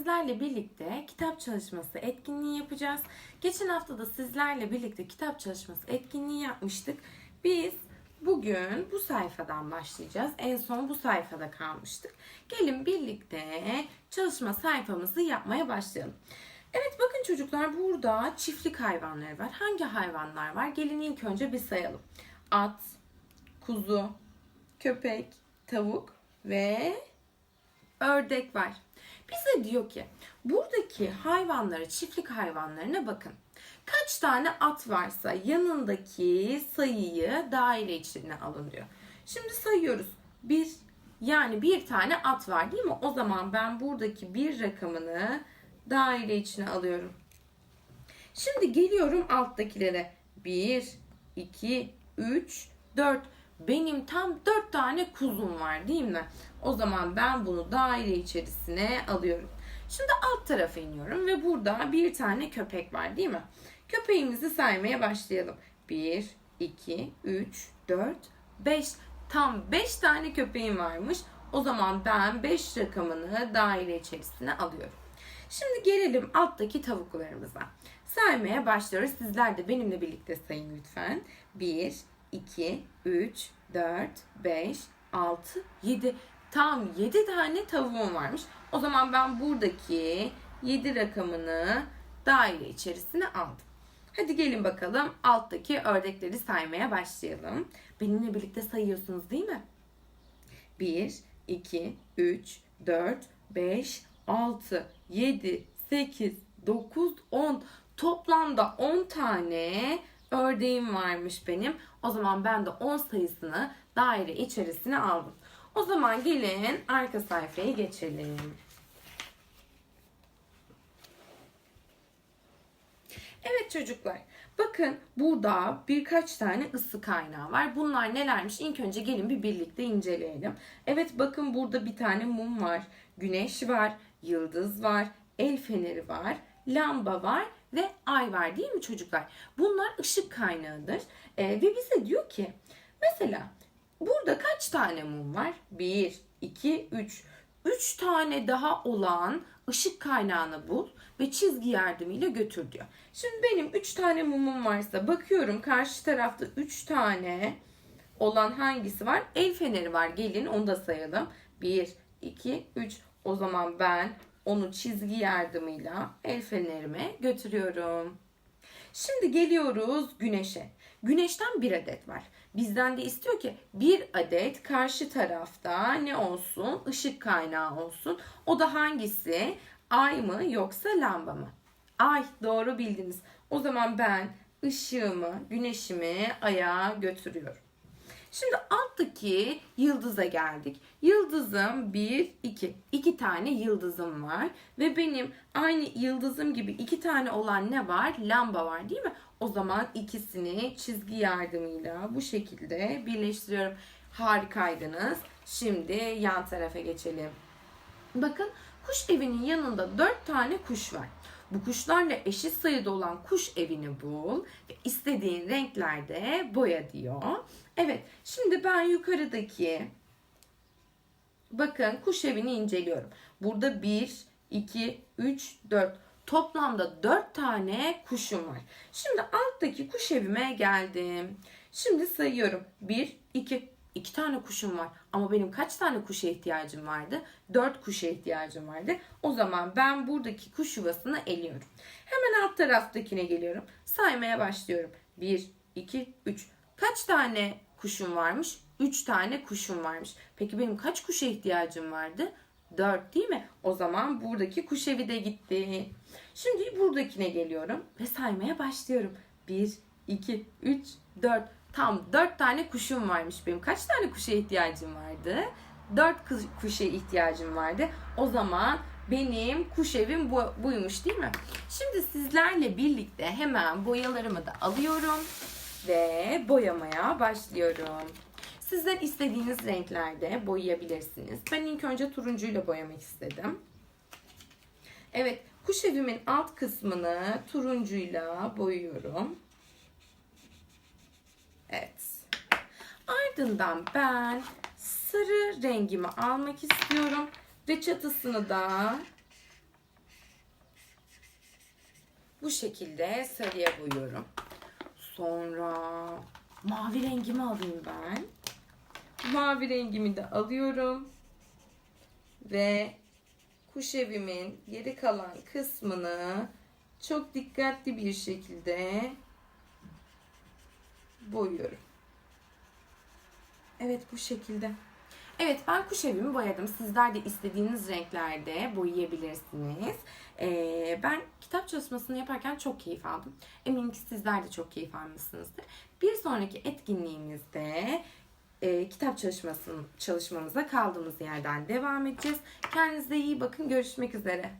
sizlerle birlikte kitap çalışması etkinliği yapacağız. Geçen hafta da sizlerle birlikte kitap çalışması etkinliği yapmıştık. Biz bugün bu sayfadan başlayacağız. En son bu sayfada kalmıştık. Gelin birlikte çalışma sayfamızı yapmaya başlayalım. Evet bakın çocuklar burada çiftlik hayvanları var. Hangi hayvanlar var? Gelin ilk önce bir sayalım. At, kuzu, köpek, tavuk ve ördek var. Bize diyor ki buradaki hayvanlara, çiftlik hayvanlarına bakın. Kaç tane at varsa yanındaki sayıyı daire içine alın diyor. Şimdi sayıyoruz. Bir yani bir tane at var değil mi? O zaman ben buradaki bir rakamını daire içine alıyorum. Şimdi geliyorum alttakilere. 1, 2, 3, 4. Benim tam 4 tane kuzum var değil mi? O zaman ben bunu daire içerisine alıyorum. Şimdi alt tarafa iniyorum ve burada bir tane köpek var değil mi? Köpeğimizi saymaya başlayalım. 1, 2, 3, 4, 5. Tam 5 tane köpeğim varmış. O zaman ben 5 rakamını daire içerisine alıyorum. Şimdi gelelim alttaki tavuklarımıza. Saymaya başlıyoruz. Sizler de benimle birlikte sayın lütfen. 1, 2, 3, 4, 5, 6, 7. Tam 7 tane tavuğum varmış. O zaman ben buradaki 7 rakamını daire içerisine aldım. Hadi gelin bakalım alttaki ördekleri saymaya başlayalım. Benimle birlikte sayıyorsunuz değil mi? 1, 2, 3, 4, 5, 6, 7, 8, 9, 10. Toplamda 10 tane ördeğim varmış benim. O zaman ben de 10 sayısını daire içerisine aldım. O zaman gelin arka sayfaya geçelim. Evet çocuklar. Bakın burada birkaç tane ısı kaynağı var. Bunlar nelermiş? İlk önce gelin bir birlikte inceleyelim. Evet bakın burada bir tane mum var. Güneş var. Yıldız var. El feneri var. Lamba var ve ay var değil mi çocuklar? Bunlar ışık kaynağıdır. Ee, ve bize diyor ki mesela burada kaç tane mum var? 1, 2, 3. 3 tane daha olan ışık kaynağını bul ve çizgi yardımıyla götür diyor. Şimdi benim 3 tane mumum varsa bakıyorum karşı tarafta 3 tane olan hangisi var? El feneri var. Gelin onu da sayalım. 1, 2, 3. O zaman ben onu çizgi yardımıyla el fenerime götürüyorum. Şimdi geliyoruz güneşe. Güneşten bir adet var. Bizden de istiyor ki bir adet karşı tarafta ne olsun? Işık kaynağı olsun. O da hangisi? Ay mı yoksa lamba mı? Ay doğru bildiniz. O zaman ben ışığımı, güneşimi aya götürüyorum. Şimdi alttaki yıldıza geldik. Yıldızım 1, 2. 2 tane yıldızım var. Ve benim aynı yıldızım gibi 2 tane olan ne var? Lamba var değil mi? O zaman ikisini çizgi yardımıyla bu şekilde birleştiriyorum. Harikaydınız. Şimdi yan tarafa geçelim. Bakın kuş evinin yanında 4 tane kuş var. Bu kuşlarla eşit sayıda olan kuş evini bul ve istediğin renklerde boya diyor. Evet, şimdi ben yukarıdaki bakın kuş evini inceliyorum. Burada 1, 2, 3, 4 toplamda 4 tane kuşum var. Şimdi alttaki kuş evime geldim. Şimdi sayıyorum. 1, 2, 2 tane kuşum var. Ama benim kaç tane kuşa ihtiyacım vardı? 4 kuşa ihtiyacım vardı. O zaman ben buradaki kuş yuvasını eliyorum. Hemen alt taraftakine geliyorum. Saymaya başlıyorum. 1, 2, 3. Kaç tane kuşum varmış? 3 tane kuşum varmış. Peki benim kaç kuşa ihtiyacım vardı? 4 değil mi? O zaman buradaki kuş evi de gitti. Şimdi buradakine geliyorum ve saymaya başlıyorum. 1, 2, 3, 4. Tam 4 tane kuşum varmış benim. Kaç tane kuşa ihtiyacım vardı? 4 kuşa ihtiyacım vardı. O zaman benim kuş evim bu, buymuş değil mi? Şimdi sizlerle birlikte hemen boyalarımı da alıyorum ve boyamaya başlıyorum. Sizler istediğiniz renklerde boyayabilirsiniz. Ben ilk önce turuncuyla boyamak istedim. Evet, kuş evimin alt kısmını turuncuyla boyuyorum. Evet. Ardından ben sarı rengimi almak istiyorum ve çatısını da bu şekilde sarıya boyuyorum. Sonra mavi rengimi alayım ben. Mavi rengimi de alıyorum. Ve kuş evimin geri kalan kısmını çok dikkatli bir şekilde boyuyorum. Evet bu şekilde. Evet ben kuş evimi boyadım. Sizler de istediğiniz renklerde boyayabilirsiniz. Ee, ben kitap çalışmasını yaparken çok keyif aldım. Eminim ki sizler de çok keyif almışsınızdır. Bir sonraki etkinliğimizde e, kitap çalışmasının çalışmamıza kaldığımız yerden devam edeceğiz. Kendinize iyi bakın. Görüşmek üzere.